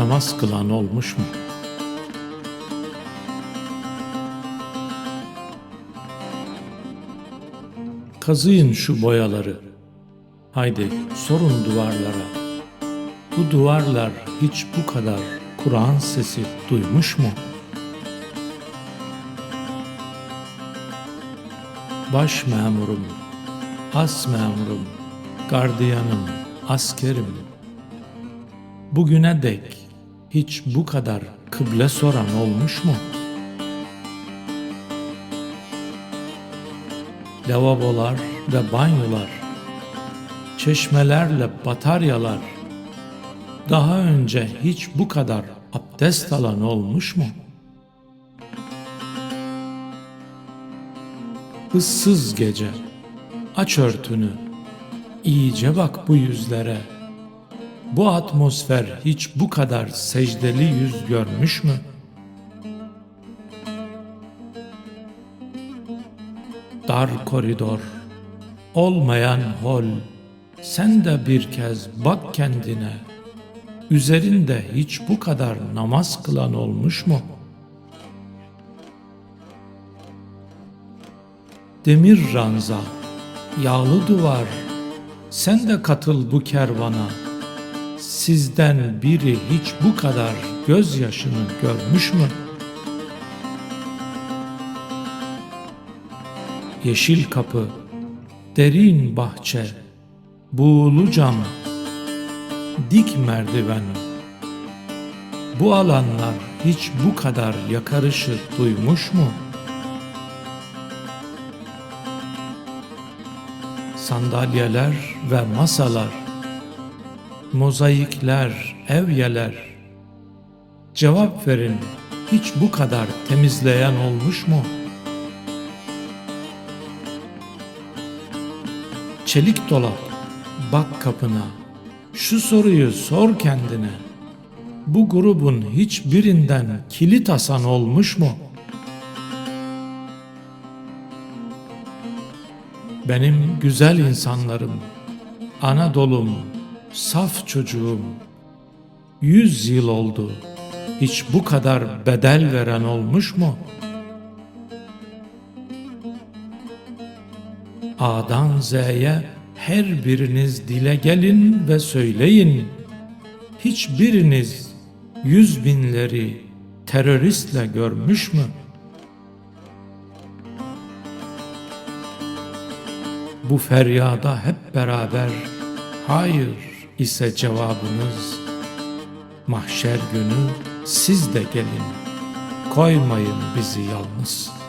namaz kılan olmuş mu? Kazıyın şu boyaları. Haydi sorun duvarlara. Bu duvarlar hiç bu kadar Kur'an sesi duymuş mu? Baş memurum, as memurum, gardiyanım, askerim. Bugüne dek hiç bu kadar kıble soran olmuş mu? Lavabolar ve banyolar, çeşmelerle bataryalar, daha önce hiç bu kadar abdest alan olmuş mu? Issız gece, aç örtünü, iyice bak bu yüzlere. Bu atmosfer hiç bu kadar secdeli yüz görmüş mü? Dar koridor, olmayan hol, sen de bir kez bak kendine. Üzerinde hiç bu kadar namaz kılan olmuş mu? Demir ranza, yağlı duvar, sen de katıl bu kervana. Sizden biri hiç bu kadar gözyaşını görmüş mü? Yeşil kapı, derin bahçe, buğulu cam, dik merdiven. Bu alanlar hiç bu kadar yakarışı duymuş mu? Sandalyeler ve masalar, mozaikler, evyeler. Cevap verin, hiç bu kadar temizleyen olmuş mu? Çelik dolap, bak kapına. Şu soruyu sor kendine. Bu grubun hiçbirinden kilit asan olmuş mu? Benim güzel insanlarım, Anadolu'm, saf çocuğum. Yüz yıl oldu, hiç bu kadar bedel veren olmuş mu? A'dan Z'ye her biriniz dile gelin ve söyleyin. Hiçbiriniz yüz binleri teröristle görmüş mü? Bu feryada hep beraber hayır ise cevabınız. Mahşer günü siz de gelin, koymayın bizi yalnız.''